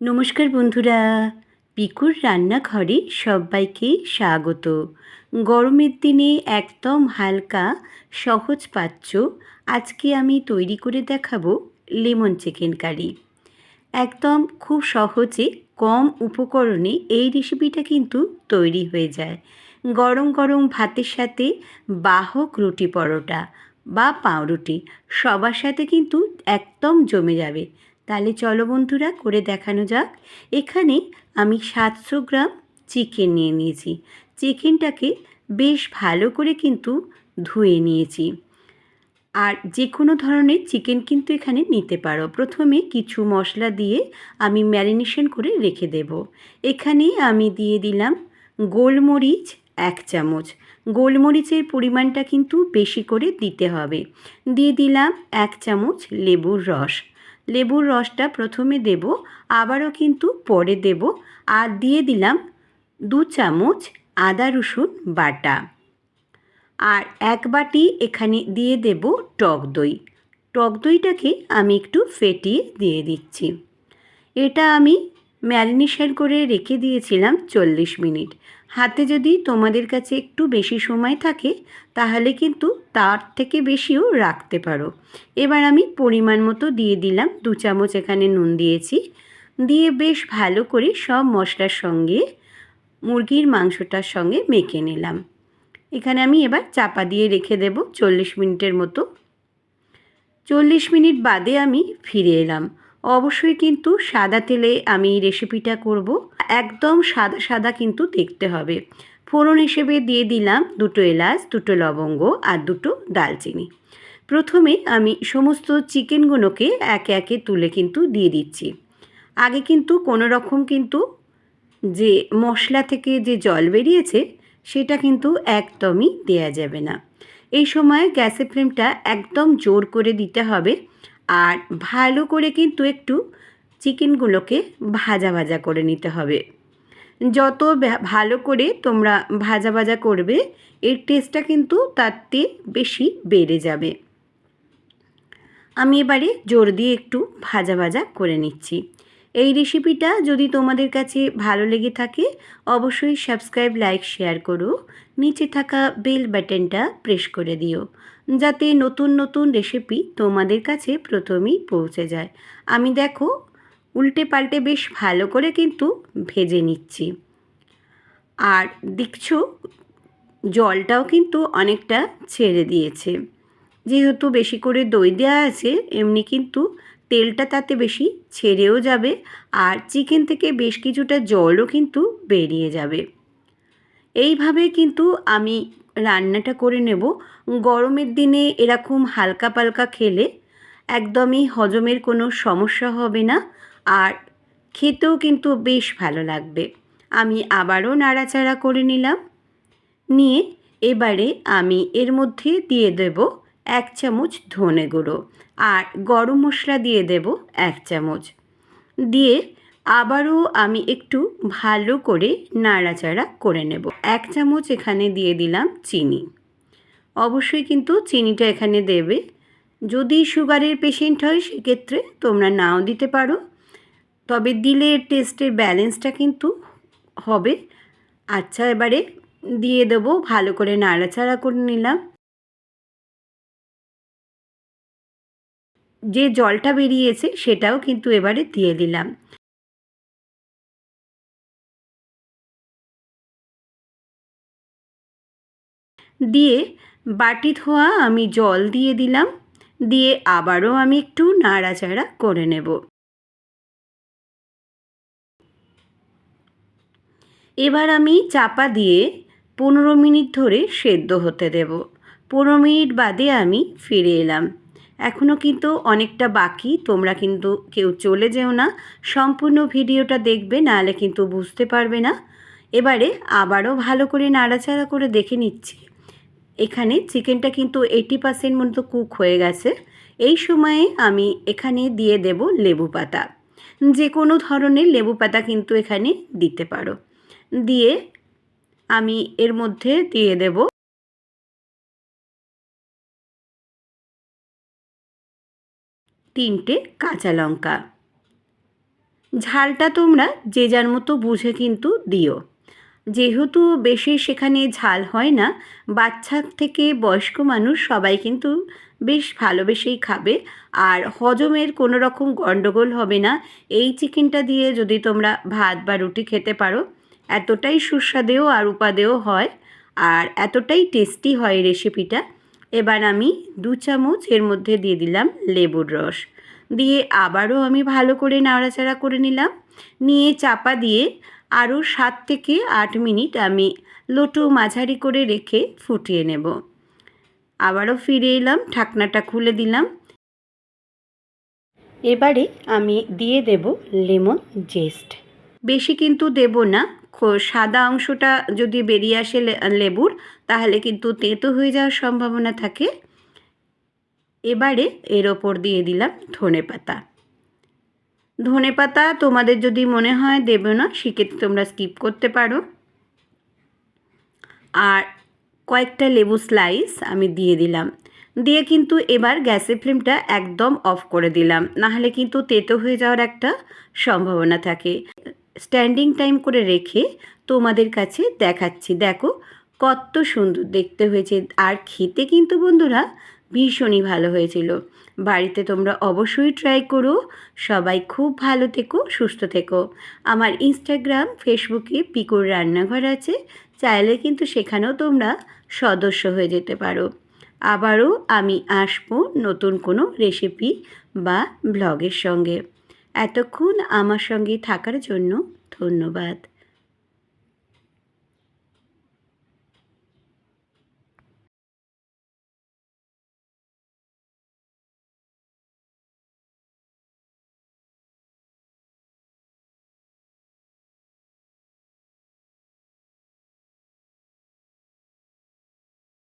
নমস্কার বন্ধুরা। পিকুর রান্নাঘরে সবাইকে স্বাগত। গরমের দিনে একদম হালকা সহজ পাচ্য আজকে আমি তৈরি করে দেখাবো লেমন চিকেন কারি। একদম খুব সহজে কম উপকরণে এই রেসিপিটা কিন্তু তৈরি হয়ে যায়। গরম গরম ভাতের সাথে বাহক রুটি পরোটা বা পাউরুটি সবার সাথে কিন্তু একদম জমে যাবে। তাহলে চলো বন্ধুরা, করে দেখানো যাক। এখানে আমি সাতশো গ্রাম চিকেন নিয়ে নিয়েছি। চিকেনটাকে বেশ ভালো করে কিন্তু ধুয়ে নিয়েছি। আর যে কোনো ধরনের চিকেন কিন্তু এখানে নিতে পারো। প্রথমে কিছু মশলা দিয়ে আমি ম্যারিনেশন করে রেখে দেব। এখানে আমি দিয়ে দিলাম গোলমরিচ এক চামচ। গোলমরিচের পরিমাণটা কিন্তু বেশি করে দিতে হবে। দিয়ে দিলাম এক চামচ লেবুর রস। লেবুর রসটা প্রথমে দেব, আবারও কিন্তু পরে দেব, আর দিয়ে দিলাম দু চামচ আদা রসুন বাটা। আর এক বাটি এখানে দিয়ে দেব টক দই। টক দইটাকে আমি একটু ফেটিয়ে দিয়ে দিচ্ছি। এটা আমি ম্যারিনেশন করে রেখে দিয়েছিলাম চল্লিশ মিনিট। হাতে যদি তোমাদের কাছে একটু বেশি সময় থাকে, তাহলে কিন্তু তার থেকে বেশিও রাখতে পারো। এবার আমি পরিমাণ মতো দিয়ে দিলাম, দু চামচ এখানে নুন দিয়েছি। দিয়ে বেশ ভালো করে সব মশলার সঙ্গে মুরগির মাংসটার সঙ্গে মেখে নিলাম। এখানে আমি এবার চাপা দিয়ে রেখে দেব চল্লিশ মিনিটের মতো। চল্লিশ মিনিট বাদে আমি ফিরে এলাম। অবশ্যই কিন্তু সাদা তেলে আমি রেসিপিটা করব। একদম সাদা সাদা কিন্তু দেখতে হবে। ফোড়ন হিসেবে দিয়ে দিলাম দুটো এলাচ, দুটো লবঙ্গ আর দুটো দালচিনি প্রথমে আমি সমস্ত চিকেনগুলোকে একে একে তুলে কিন্তু দিয়ে দিচ্ছি। আগে কিন্তু কোনো রকম কিন্তু যে মশলা থেকে যে জল বেরিয়েছে, সেটা কিন্তু একদমই দেয়া যাবে না। এই সময় গ্যাসের ফ্লেমটা একদম জোর করে দিতে হবে। আর ভালো করে কিন্তু একটু চিকেনগুলোকে ভাজা ভাজা করে নিতে হবে। যত ভালো করে তোমরা ভাজা ভাজা করবে, এর টেস্টটা কিন্তু তাতে বেশি বেড়ে যাবে। আমি এবারে জোর দিয়ে একটু ভাজা ভাজা করে নিচ্ছি। এই রেসিপিটা যদি তোমাদের কাছে ভালো লেগে থাকে, অবশ্যই সাবস্ক্রাইব লাইক শেয়ার করো। নিচে থাকা বেল বাটনটা প্রেস করে দিও। যাতে নতুন নতুন রেসিপি তোমাদের কাছে প্রথমেই পৌঁছে যায়। আমি দেখো, উল্টে পাল্টে বেশ ভালো করে কিন্তু ভেজে নিচ্ছি। আর দেখছ, জলটাও কিন্তু অনেকটা ছেড়ে দিয়েছে। যেহেতু বেশি করে দই দেওয়া আছে, এমনি কিন্তু তেলটা তাতে বেশি ছেড়েও যাবে আর চিকেন থেকে বেশ কিছুটা জলও কিন্তু বেরিয়ে যাবে। এইভাবে কিন্তু আমি রান্নাটা করে নেব। গরমের দিনে এরকম হালকা পালকা খেলে একদমই হজমের কোনো সমস্যা হবে না আর খেতেও কিন্তু বেশ ভালো লাগবে। আমি আবারও নাড়াচাড়া করে নিলাম। নিয়ে এবারে আমি এর মধ্যে দিয়ে দেব এক চামচ ধনে গুঁড়ো আর গরম মশলা দিয়ে দেব এক চামচ। দিয়ে আবারও আমি একটু ভালো করে নাড়াচাড়া করে নেব। এক চামচ এখানে দিয়ে দিলাম চিনি। অবশ্যই কিন্তু চিনিটা এখানে দেবে। যদি সুগারের পেশেন্ট হয়, সেক্ষেত্রে তোমরা নাও দিতে পারো। তবে দিলে টেস্টের ব্যালেন্সটা কিন্তু হবে। আচ্ছা এবারে দিয়ে দেবো, ভালো করে নাড়াচাড়া করে নিলাম। যে জলটা বেরিয়েছে, সেটাও কিন্তু এবারে দিয়ে দিলাম। দিয়ে বাটি ধোয়া আমি জল দিয়ে দিলাম, দিয়ে আবারও আমি একটু নাড়াচাড়া করে নেব। এবার আমি চাপা দিয়ে পনেরো মিনিট ধরে সেদ্ধ হতে দেব। পনেরো মিনিট বাদে আমি ফিরে এলাম। এখনও কিন্তু অনেকটা বাকি, তোমরা কিন্তু কেউ চলে যেও না। সম্পূর্ণ ভিডিওটা দেখবে, নাহলে কিন্তু বুঝতে পারবে না। এবারে আবারও ভালো করে নাড়াচাড়া করে দেখে নিচ্ছি। এখানে চিকেনটা কিন্তু এইটি পার্সেন্ট মতো কুক হয়ে গেছে। এই সময়ে আমি এখানে দিয়ে দেব লেবু পাতা। যে কোনো ধরনের লেবু পাতা কিন্তু এখানে দিতে পারো। দিয়ে আমি এর মধ্যে দিয়ে দেব তিনটে কাঁচা লঙ্কা। ঝালটা তোমরা যে যার মতো বুঝে কিন্তু দিও। যেহেতু বেশি সেখানে ঝাল হয় না, বাচ্চা থেকে বয়স্ক মানুষ সবাই কিন্তু বেশ ভালোবেসেই খাবে। আর হজমের কোনো রকম গণ্ডগোল হবে না। এই চিকেনটা দিয়ে যদি তোমরা ভাত বা রুটি খেতে পারো, এতটাই সুস্বাদেও আর উপাদেও হয় আর এতটাই টেস্টি হয় রেসিপিটা এবার আমি দু চামচ এর মধ্যে দিয়ে দিলাম লেবুর রস। দিয়ে আবারও আমি ভালো করে নাড়াচাড়া করে নিলাম। নিয়ে চাপা দিয়ে আরও সাত থেকে আট মিনিট আমি লোটো মাঝারি করে রেখে ফুটিয়ে নেব। আবারও ফিরে এলাম, ঢাকনাটা খুলে দিলাম। এবারে আমি দিয়ে দেব লেমন জেস্ট। বেশি কিন্তু দেব না সাদা অংশটা যদি বেরিয়ে আসে লেবুর, তাহলে কিন্তু তেতো হয়ে যাওয়ার সম্ভাবনা থাকে। এবারে এর ওপর দিয়ে দিলাম ধনে পাতা ধনে পাতা তোমাদের যদি মনে হয় দেবে না, সেক্ষেত্রে তোমরা স্কিপ করতে পারো। আর কয়েকটা লেবু স্লাইস আমি দিয়ে দিলাম। দিয়ে কিন্তু এবার গ্যাসের ফ্লেমটা একদম অফ করে দিলাম। নাহলে কিন্তু তেতো হয়ে যাওয়ার একটা সম্ভাবনা থাকে। স্ট্যান্ডিং টাইম করে রেখে তোমাদের কাছে দেখাচ্ছি। দেখো কত সুন্দর দেখতে হয়েছে। আর খেতে কিন্তু বন্ধুরা ভীষণই ভালো হয়েছিল। বাড়িতে তোমরা অবশ্যই ট্রাই করো। সবাই খুব ভালো থেকো, সুস্থ থেকো। আমার ইনস্টাগ্রাম ফেসবুকে পিকুর রান্নাঘর আছে। চাইলে কিন্তু সেখানেও তোমরা সদস্য হয়ে যেতে পারো। আবারও আমি আসব নতুন কোনো রেসিপি বা ব্লগের সঙ্গে। এতক্ষণ আমার সঙ্গে থাকার জন্য ধন্যবাদ।